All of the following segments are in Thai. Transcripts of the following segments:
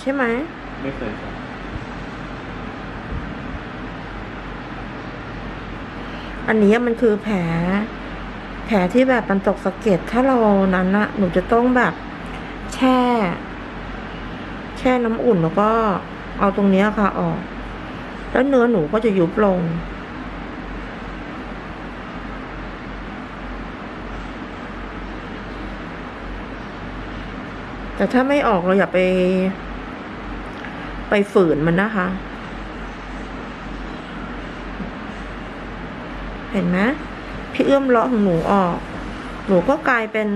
ใช่ไหม ไม่เคยครับอันนี้มันคือแผล แผลที่แบบมันตกสะเก็ดถ้าเรานั้นนะหนูจะต้องแบบ แช่ แช่น้ำอุ่นแล้วก็เอาตรงนี้ค่ะออก แล้วเนื้อหนูก็จะยุบลงแต่ถ้าไม่ออกเราอย่าไป ไปฝืนมันนะคะ เห็นไหมพี่เอื้อมเลาะของหนูออก หนูก็กลายเป็น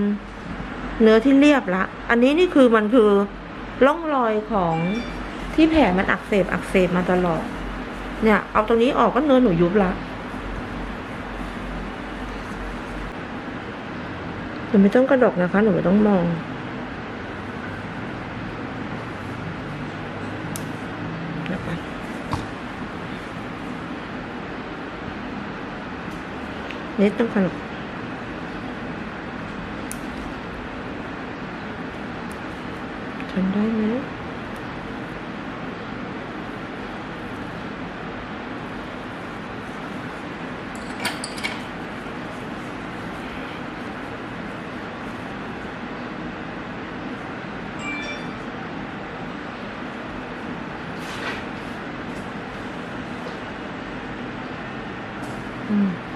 เนื้อที่เรียบละ อันนี้นี่คือมันคือร่องรอยของที่แผลมันอักเสบอักเสบมาตลอด เนี่ย เอาตรงนี้ออกก็เนื้อหนูยุบละหนูไม่ต้องกระดกนะคะ หนูไม่ต้องมอง เดี๋ยวก่อน นิดต้องขนบทำได้ไหมอืม